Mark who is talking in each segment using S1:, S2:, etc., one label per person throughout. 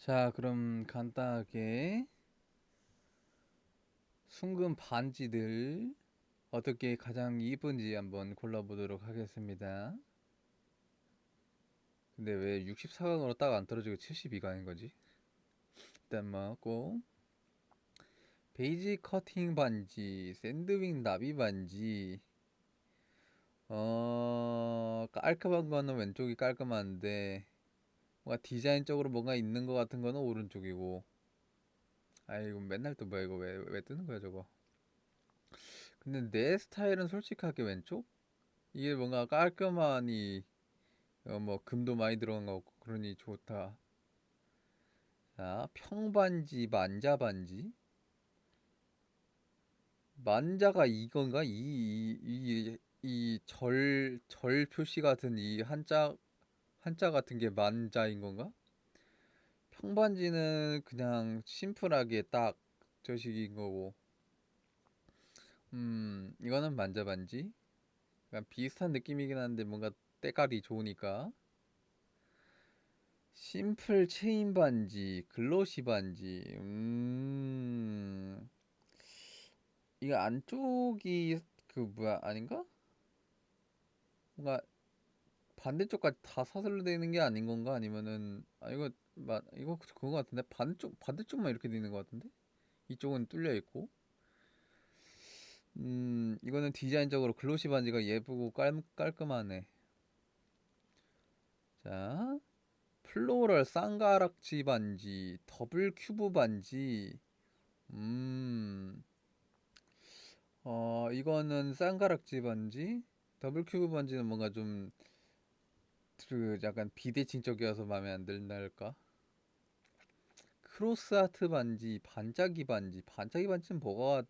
S1: 자, 그럼 간단하게 순금 반지들 어떻게 가장 이쁜지 한번 골라보도록 하겠습니다. 근데 왜 64강으로 딱 안 떨어지고 72강인 거지? 일단 뭐고 베이지 커팅 반지, 샌드윙 나비 반지 어 깔끔한 거는 왼쪽이 깔끔한데 뭔가 디자인적으로 뭔가 있는 것 같은 거는 오른쪽이고 아이고 맨날 또 뭐야 이거 왜, 왜 뜨는 거야 저거 근데 내 스타일은 솔직하게 왼쪽? 이게 뭔가 깔끔하니 어, 뭐 금도 많이 들어간 거 같고 그러니 좋다 자 평반지 만자반지 만자가 이건가? 이 이 이 절 절 표시 같은 이 한자 한자 같은 게 만자인 건가? 평반지는 그냥 심플하게 딱 저식인 거고. 음 이거는 만자반지? 약간 비슷한 느낌이긴 한데 뭔가 때깔이 좋으니까. 심플 체인 반지 글로시 반지. 음. 이거 안쪽이 그 뭐야 아닌가? 뭔가 반대쪽까지 다 사슬로 되어 있는 게 아닌 건가? 아니면은 아 이거 마, 이거 그거 같은데? 반대쪽 반대쪽만 이렇게 되어 있는 것 같은데? 이쪽은 뚫려 있고. 음 이거는 디자인적으로 글로시 반지가 예쁘고 깔, 깔끔하네. 자 플로럴 쌍가락지 반지 더블 큐브 반지. 음. 어, 이거는 쌍가락지 반지? 더블 큐브 반지는 뭔가 좀 그 약간 비대칭적이어서 마음에 안 든달까? 크로스 아트 반지, 반짝이 반지. 반짝이 반지는 뭐가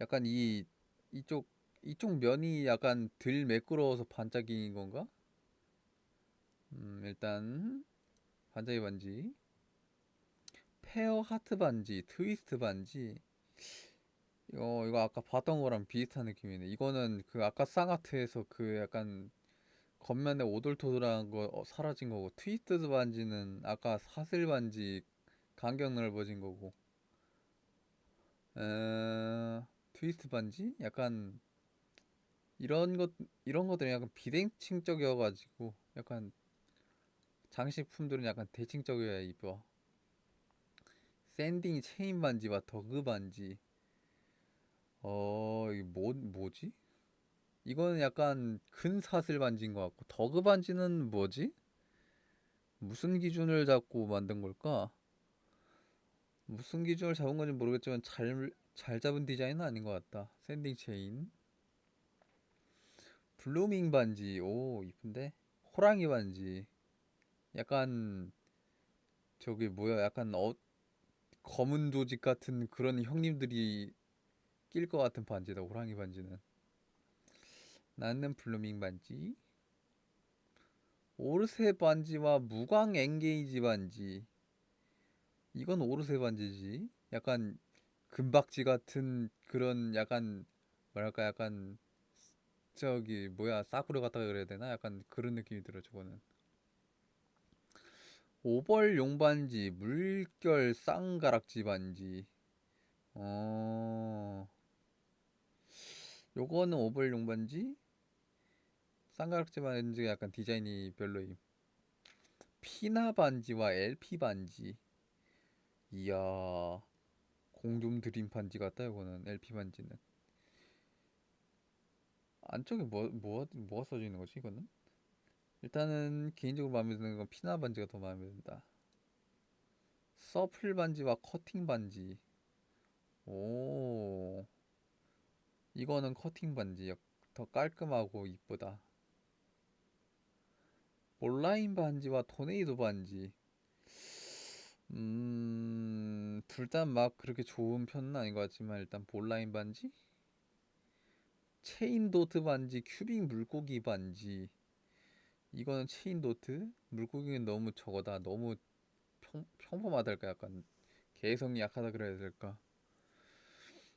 S1: 약간 이 이쪽 이쪽 면이 약간 덜 매끄러워서 반짝이인 건가? 음, 일단 반짝이 반지. 페어 하트 반지, 트위스트 반지. 이거 이거 아까 봤던 거랑 비슷한 느낌이네. 이거는 그 아까 쌍아트에서 그 약간 겉면에 오돌토돌한 거 어, 사라진 거고 트위스트 반지는 아까 사슬 반지 간격 넓어진 거고. 에... 트위스트 반지? 약간 이런 것 이런 것들이 약간 비대칭적이어가지고 약간 장식품들은 약간 대칭적이어야 이뻐. 샌딩 체인 반지와 더그 반지. 어 이게 뭐 뭐지? 이거는 약간 근사슬 반지인 것 같고 더그 반지는 뭐지? 무슨 기준을 잡고 만든 걸까? 무슨 기준을 잡은 건지 모르겠지만 잘, 잘 잡은 디자인은 아닌 것 같다. 샌딩 체인. 블루밍 반지. 오, 이쁜데? 호랑이 반지. 약간, 저기 뭐야, 약간 어, 검은 조직 같은 그런 형님들이 낄 것 같은 반지다, 호랑이 반지는. 나는 블루밍 반지. 오르세 반지와 무광 엔게이지 반지. 이건 오르세 반지지. 약간 금박지 같은 그런 약간 뭐랄까 약간 저기 뭐야 싸구려 같다 그래야 되나? 약간 그런 느낌이 들어 저거는. 오벌 용반지, 물결 쌍가락지 반지. 어. 요거는 오벌 용반지? 쌍가락지 반지가 약간 디자인이 별로임. 피나 반지와 LP 반지. 이야. 공좀 드림 반지 같다 이거는 LP 반지는. 안쪽에 뭐, 뭐, 뭐가 써져 있는 거지 이거는? 일단은 개인적으로 마음에 드는 건 피나 반지가 더 마음에 든다. 서플 반지와 커팅 반지. 오. 이거는 커팅 반지. 더 깔끔하고 이쁘다. 온라인 반지와 토네이도 반지. 음, 둘 다 막 그렇게 좋은 편은 아닌 것 같지만 일단 볼라인 반지? 체인 도트 반지, 큐빅 물고기 반지. 이거는 체인 도트? 물고기는 너무 저거다. 너무 평, 평범하달까? 약간 개성이 약하다 그래야 될까?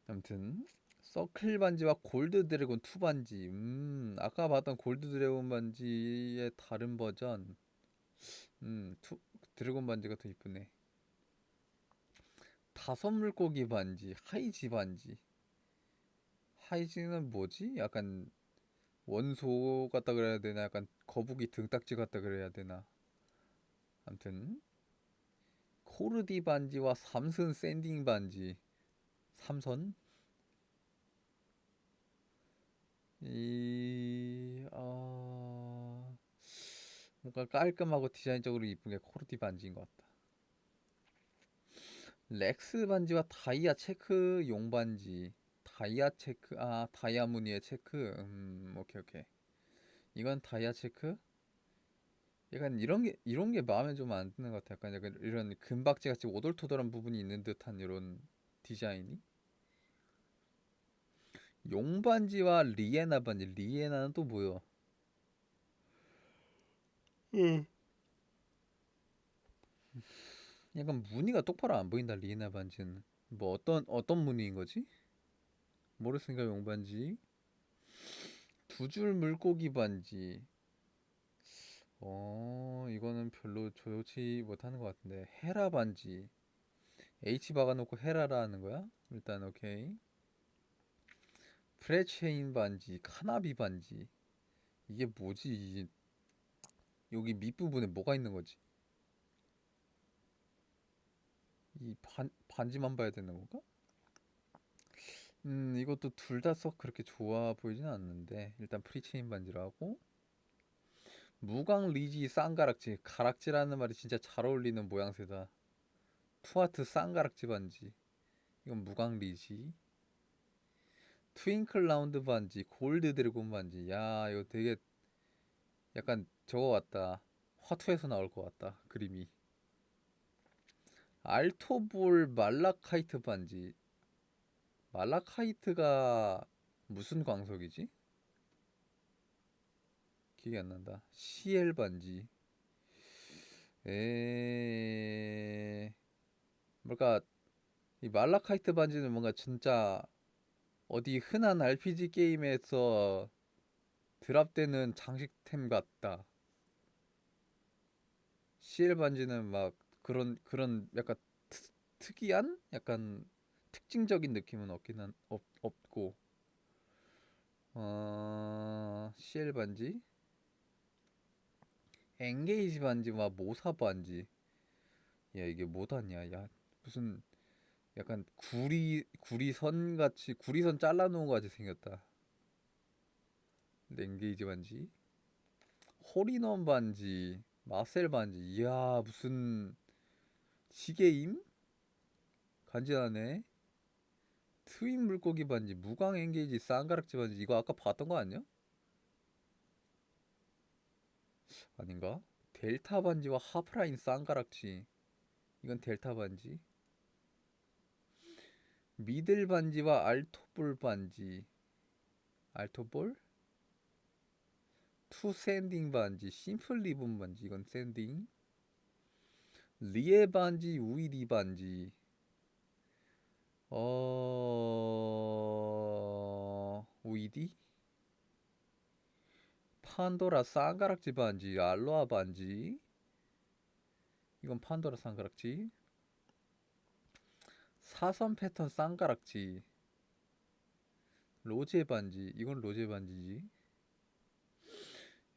S1: 아무튼 서클 반지와 골드 드래곤 2 반지. 음, 아까 봤던 골드 드래곤 반지의 다른 버전. 음, 투, 드래곤 반지가 더 이쁘네. 다섯 물고기 반지, 하이지 반지. 하이지는 뭐지? 약간 원소 같다 그래야 되나? 약간 거북이 등딱지 같다 그래야 되나? 암튼 코르디 반지와 삼선 샌딩 반지. 삼선? 이, 아, 뭔가 깔끔하고 디자인적으로 이쁜 게 코르디 반지인 것 같다. 렉스 반지와 다이아 체크 용 반지. 다이아 체크, 아, 다이아 무늬의 체크. 음, 오케이, 오케이. 이건 다이아 체크? 약간 이런 게, 이런 게 마음에 좀 안 드는 것 같아. 약간 이런 금박지 같이 오돌토돌한 부분이 있는 듯한 이런 디자인이. 용 반지와 리에나 반지. 리에나는 또 뭐야?
S2: 응.
S1: 약간 무늬가 똑바로 안 보인다. 리에나 반지는. 뭐 어떤 어떤 무늬인 거지? 모르겠으니까 용 반지. 두 줄 물고기 반지. 어, 이거는 별로 좋지 못하는 것 같은데. 헤라 반지. H 박아놓고 헤라라 하는 거야? 일단 오케이. 프레체인 반지, 카나비 반지. 이게 뭐지? 여기 밑부분에 뭐가 있는 거지? 이 반, 반지만 봐야 되는 건가? 음, 이것도 둘 다 썩 그렇게 좋아 보이진 않는데 일단 프리체인 반지라고 무광 리지 쌍가락지 가락지라는 말이 진짜 잘 어울리는 모양새다 투아트 쌍가락지 반지 이건 무광 리지 트윙클 라운드 반지 골드 드래곤 반지 야 이거 되게 약간 저거 같다 화투에서 나올 것 같다 그림이 알토볼 말라카이트 반지 말라카이트가 무슨 광석이지? 기억이 안 난다. CL 반지. 에 뭘까 이 말라카이트 반지는 뭔가 진짜 어디 흔한 RPG 게임에서 드랍되는 장식템 같다. CL 반지는 막 그런 그런 약간 트, 특이한? 약간 특징적인 느낌은 한, 없, 없고. 어, CL 반지? 엔게이지 반지와 모사 반지. 야 이게 뭐다냐? 야 무슨 약간 구리 구리선 같이 구리선 잘라놓은 거 같이 생겼다. 엔게이지 반지? 홀인원 반지? 마셀 반지? 이야 무슨 시계임? 간지나네. 트윈 물고기 반지, 무광 엔게이지, 쌍가락지 반지 이거 아까 봤던 거 아니야? 아닌가? 델타 반지와 하프라인 쌍가락지. 이건 델타 반지 미들 반지와 알토볼 반지 알토볼? 투 샌딩 반지, 심플 리본 반지 이건 샌딩 리에 반지, 우이리 반지 어... 오이디? 판도라 쌍가락지 반지, 알로아 반지. 이건 판도라 쌍가락지. 사선 패턴 쌍가락지. 로제 반지. 이건 로제 반지지.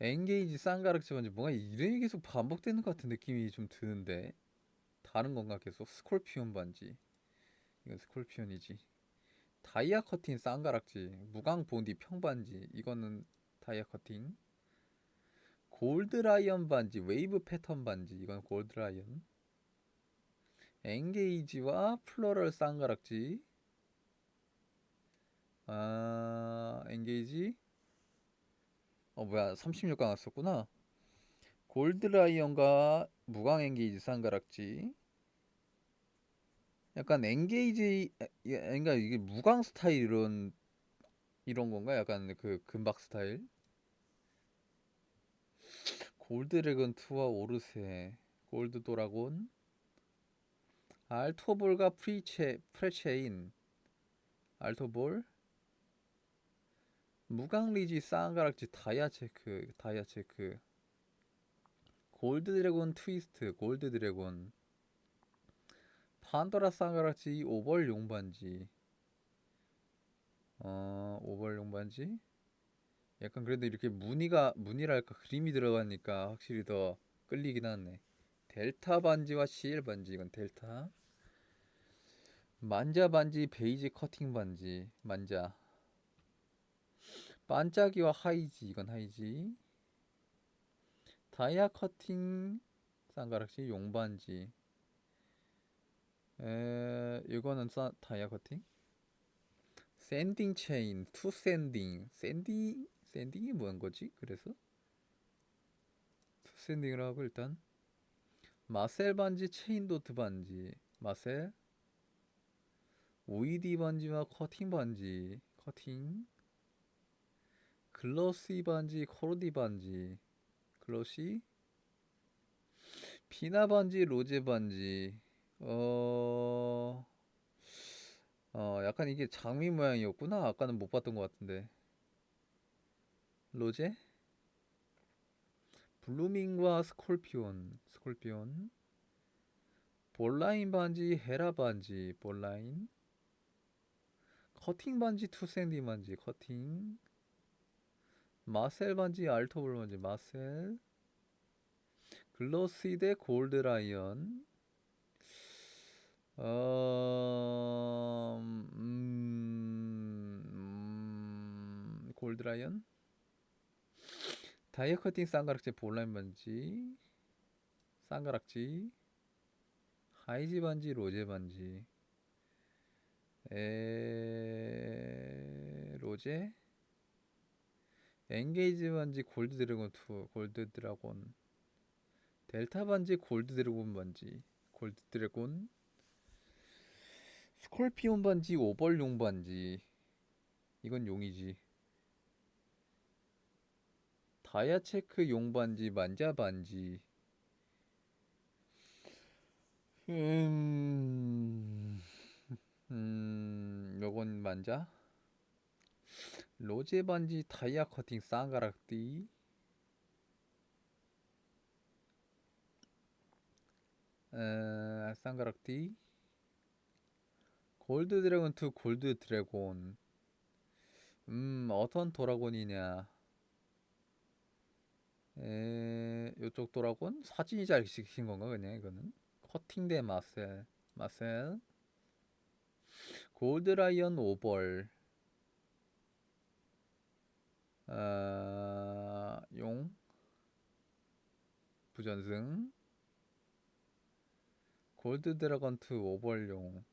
S1: 엔게이지 쌍가락지 반지. 뭔가 이름이 계속 반복되는 것 같은 느낌이 좀 드는데. 다른 건가 계속? 스콜피온 반지. 이건 스콜피온이지. 다이아 커팅 쌍가락지, 무광 본디 평반지. 이거는 다이아 커팅. 골드 라이언 반지, 웨이브 패턴 반지. 이건 골드 라이언. 엔게이지와 플로럴 쌍가락지. 아, 엔게이지. 어, 뭐야. 36강 왔었구나. 골드라이언과 무광 엔게이지 쌍가락지. 약간 엔게이지 그러니까 이게 무광 스타일 이런 이런 건가? 약간 그 금박 스타일. 골드래곤 2와 오르세, 골드 도라곤, 알토볼과 프리체 프레체인, 알토볼, 무광리지 쌍가락지 다이아 체크, 다이아 체크, 골드 드래곤 트위스트 골드 드래곤. 판도라 쌍가락지 오벌 용반지. 어 오벌 용반지? 약간 그래도 이렇게 무늬가 무늬랄까 그림이 들어가니까 확실히 더 끌리긴 하네. 델타 반지와 CL 반지 이건 델타 만자 반지 베이지 커팅 반지 만자. 반짝이와 하이지 이건 하이지. 다이아 커팅 쌍가락시 용반지. 에 이거는 사, 다이아 커팅? 샌딩 체인 투 샌딩. 샌딩 샌딩이 뭐한 거지 그래서? 투 샌딩을 하고 일단. 마셀 반지 체인 도트 반지. 마셀 OED 반지와 커팅 반지 커팅. 글로시 반지 코르디 반지 글로시. 피나 반지 로제 반지. 어... 어 약간 이게 장미 모양이었구나. 아까는 못 봤던 것 같은데. 로제? 블루밍과 스콜피온 스콜피온. 볼라인 반지 헤라 반지 볼라인 커팅 반지 투샌디 반지 커팅. 마셀 반지 알토볼 반지 마셀. 글로시 대 골드 라이언. 어... 음... 음... 골드 라이언. 다이아 커팅 쌍가락지 볼라인 반지. 쌍가락지. 하이지 반지 로제 반지 에... 로제? 엔게이지 반지 골드 드래곤 2 골드 드래곤. 델타 반지 골드 드래곤 반지. 골드 드래곤. 스콜피온 반지 오벌용 반지. 이건 용이지. 다이아 체크 용 반지 만자 반지. 음... 음... 요건 만자. 로제 반지 다이아 커팅 쌍가락 띠. 에, 쌍가락 띠. 골드 드래곤 2 골드 드래곤. 음 어떤 도라곤이냐? 에 요쪽 도라곤 사진이 잘 시킨 건가 그냥 이거는? 커팅대 마셀 마셀 골드 라이언 오벌. 아, 용. 부전승. 골드 드래건 2 오벌용.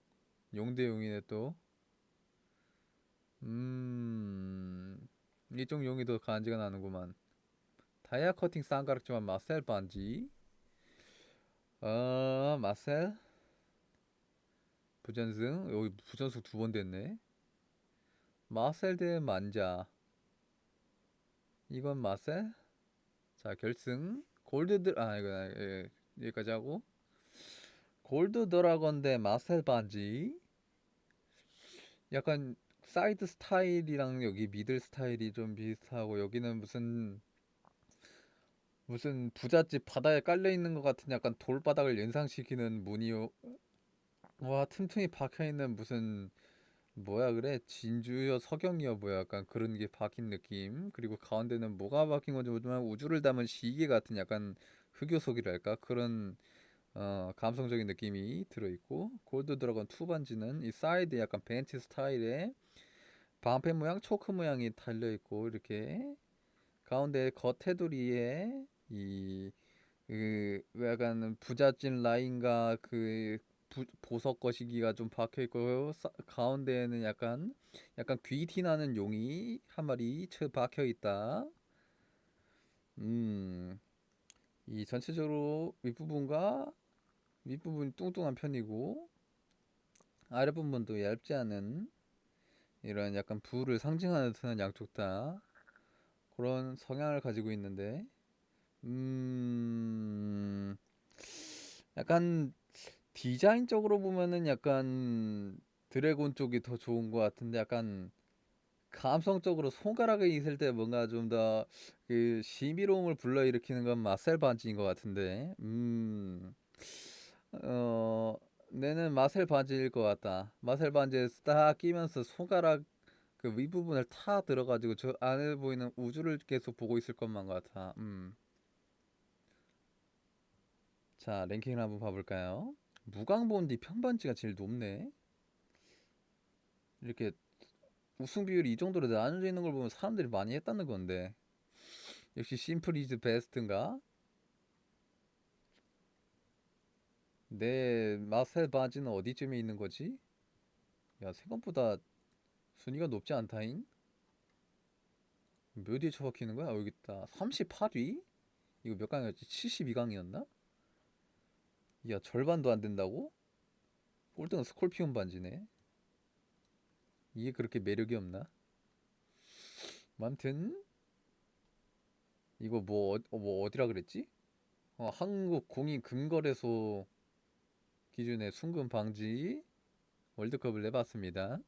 S1: 용대 용이네 또. 음... 이쪽 용이 더 간지가 나는구만. 다이아 커팅 쌍가락지만 마셀 반지. 어 마셀 부전승? 여기 부전승 두 번 됐네. 마셀 대 만자. 이건 마셀? 자 결승. 골드 드... 아 이거 아, 예, 여기까지 하고. 골드 드라건 대 마셀 반지. 약간 사이드 스타일이랑 여기 미들 스타일이 좀 비슷하고 여기는 무슨 무슨 부잣집 바다에 깔려 있는 것 같은 약간 돌바닥을 연상시키는 무늬요. 와 틈틈이 박혀 있는 무슨 뭐야 그래? 진주여 석영이여 뭐야? 약간 그런 게 박힌 느낌. 그리고 가운데는 뭐가 박힌 건지 모르지만 우주를 담은 시계 같은 약간 흑요석이랄까? 그런 어, 감성적인 느낌이 들어있고 골드 드래곤 2 반지는 이 사이드에 약간 벤치 스타일의 방패 모양 초크 모양이 달려있고 이렇게 가운데 겉테두리에 이 그 약간 부잣집 라인과 그 부, 보석 거시기가 좀 박혀 있고 사, 가운데에는 약간 약간 귀티 나는 용이 한 마리 채 박혀 있다. 음. 이 전체적으로 윗부분과 윗부분이 뚱뚱한 편이고 아랫부분도 얇지 않은 이런 약간 부를 상징하는 듯한 양쪽 다 그런 성향을 가지고 있는데 음 약간 디자인적으로 보면은 약간 드래곤 쪽이 더 좋은 것 같은데 약간 감성적으로 손가락에 있을 때 뭔가 좀 더 그 신비로움을 불러일으키는 건 마셀 반지인 것 같은데. 음. 어, 내는 마셀 반지일 것 같다. 마셀 반지에 딱 끼면서 손가락 그 윗부분을 타 들어가지고 저 안에 보이는 우주를 계속 보고 있을 것만 같아. 음. 자, 랭킹을 한번 봐볼까요? 무광본디 편반지가 제일 높네. 이렇게 우승 비율이 이 정도로 나눠져 있는 걸 보면 사람들이 많이 했다는 건데. 역시 심플 이즈 베스트인가? 내 마셀 바지는 어디쯤에 있는 거지? 야, 생각보다 순위가 높지 않다잉? 몇 위에 처박히는 거야? 어, 여기 있다. 38위? 이거 몇 강이었지? 72강이었나? 야, 절반도 안 된다고? 꼴등은 스콜피온 반지네. 이게 그렇게 매력이 없나? 암튼 이거 뭐, 어, 뭐 어디라 그랬지? 어, 한국 공인 금거래소 기준의 순금 방지 월드컵을 내봤습니다.